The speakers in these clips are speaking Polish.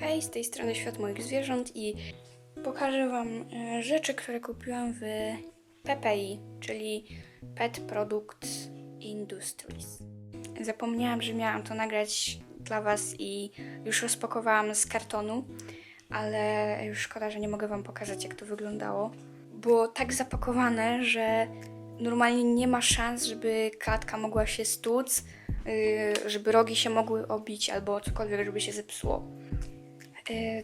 Hej, z tej strony Świat Moich Zwierząt i pokażę Wam e, rzeczy, które kupiłam w PPI, czyli Pet Products Industries. Zapomniałam, że miałam to nagrać dla Was i już rozpakowałam z kartonu, ale już szkoda, że nie mogę Wam pokazać, jak to wyglądało. Było tak zapakowane, że normalnie nie ma szans, żeby klatka mogła się stłuc, yy, żeby rogi się mogły obić albo cokolwiek, żeby się zepsuło. Yy,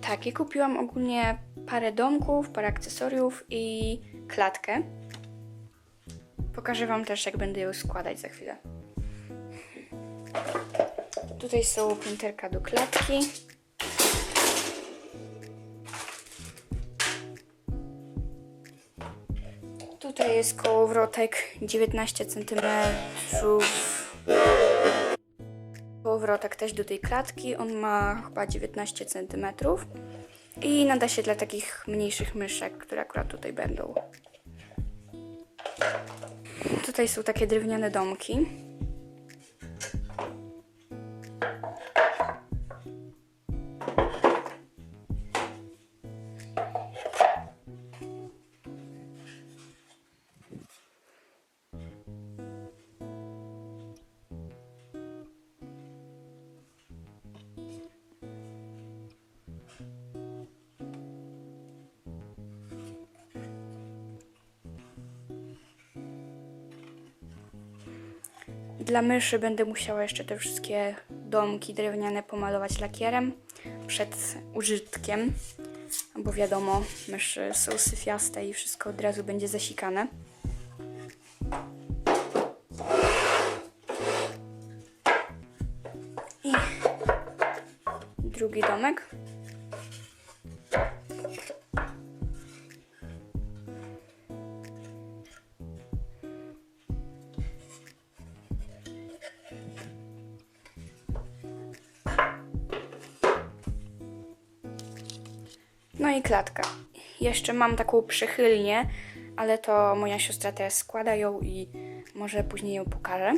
tak, ja kupiłam ogólnie parę domków, parę akcesoriów i klatkę. Pokażę Wam też, jak będę ją składać za chwilę. Tutaj są pinterka do klatki. Tutaj jest kołowrotek 19 cm. Kołowrotek też do tej klatki. On ma chyba 19 cm. I nada się dla takich mniejszych myszek, które akurat tutaj będą. Tutaj są takie drewniane domki. Dla myszy będę musiała jeszcze te wszystkie domki drewniane pomalować lakierem przed użytkiem, bo wiadomo, myszy są syfiaste i wszystko od razu będzie zasikane. I drugi domek. No i klatka. Jeszcze mam taką przychylnię, ale to moja siostra teraz składa ją i może później ją pokażę.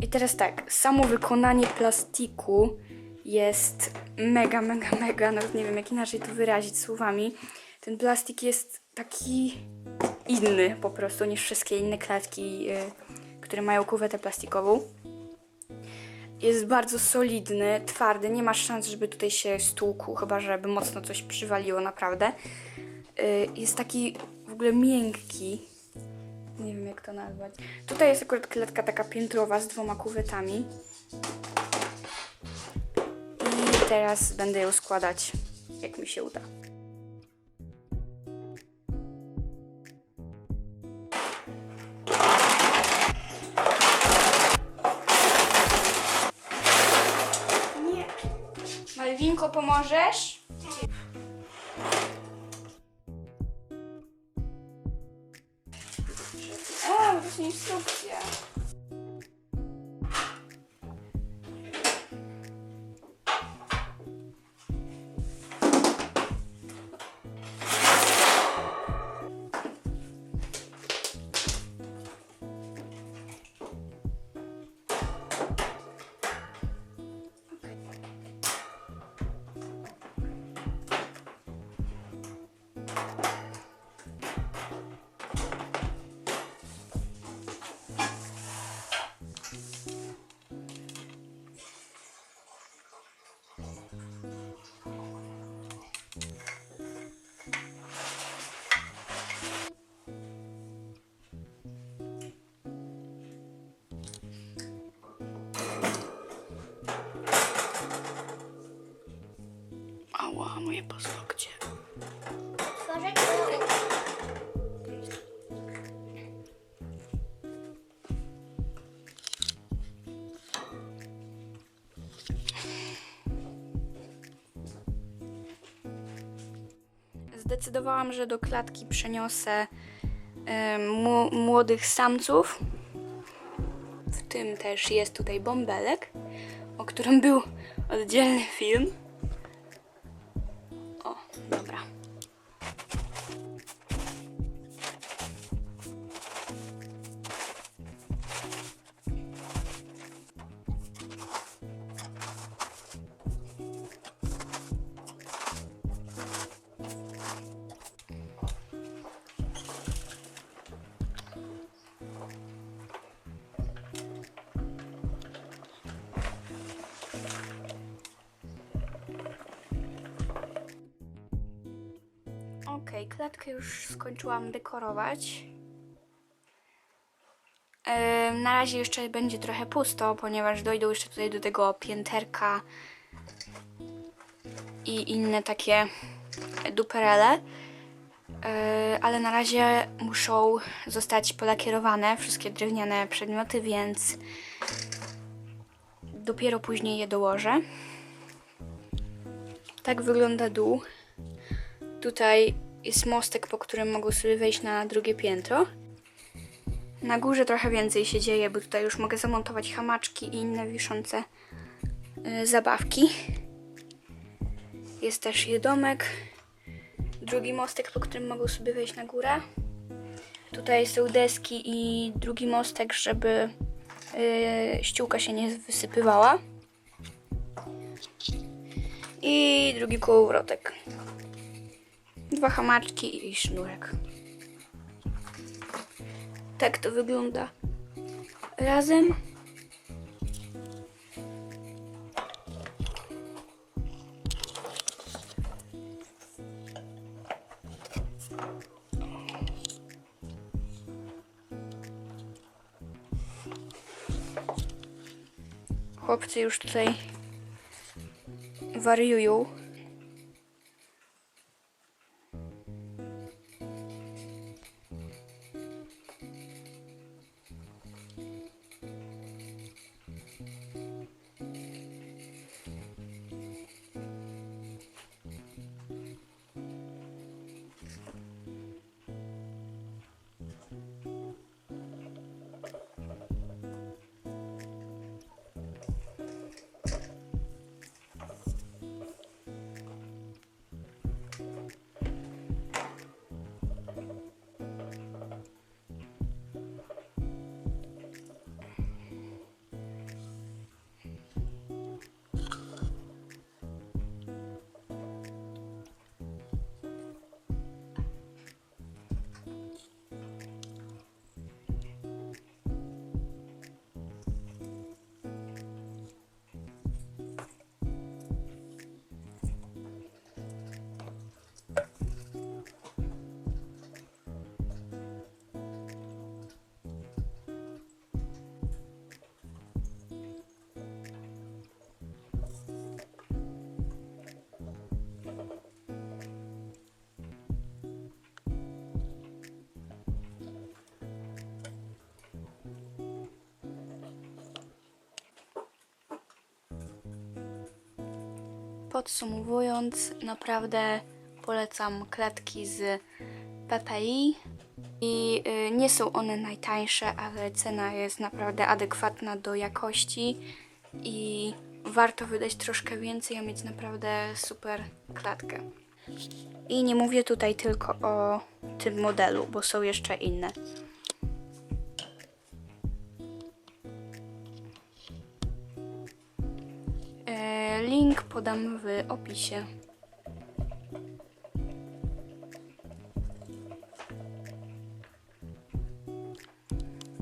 I teraz tak, samo wykonanie plastiku jest mega, mega, mega, nawet nie wiem jak inaczej to wyrazić słowami. Ten plastik jest taki inny po prostu niż wszystkie inne klatki, y, które mają kuwetę plastikową. Jest bardzo solidny, twardy, nie ma szans, żeby tutaj się stłukł, chyba żeby mocno coś przywaliło naprawdę. Y, Jest taki w ogóle miękki, nie wiem jak to nazwać. Tutaj jest akurat klatka taka piętrowa z dwoma kuwetami. I teraz będę ją składać, jak mi się uda. Malwinko, pomożesz? To jest instrukcja. Zdecydowałam, że do klatki przeniosę młodych samców. W tym też jest tutaj bąbelek, o którym był oddzielny film. Okej, klatkę już skończyłam dekorować. Yy, na razie jeszcze będzie trochę pusto, ponieważ dojdą jeszcze tutaj do tego pięterka i inne takie duperele. Yy, ale na razie muszą zostać polakierowane wszystkie drewniane przedmioty, więc dopiero później je dołożę. Tak wygląda dół. Tutaj jest mostek, po którym mogą sobie wejść na drugie piętro. Na górze trochę więcej się dzieje, bo tutaj już mogę zamontować hamaczki i inne wiszące y, zabawki. Jest też jedomek. Drugi mostek, po którym mogą sobie wejść na górę. Tutaj są deski i drugi mostek, żeby y, ściółka się nie wysypywała. I drugi kołowrotek. Dwa hamaczki i sznurek. Tak to wygląda razem. Chłopcy już tutaj wariują. Podsumowując, naprawdę polecam klatki z PPI i y, nie są one najtańsze, ale cena jest naprawdę adekwatna do jakości i warto wydać troszkę więcej, a mieć naprawdę super klatkę. I nie mówię tutaj tylko o tym modelu, bo są jeszcze inne. Podam w opisie.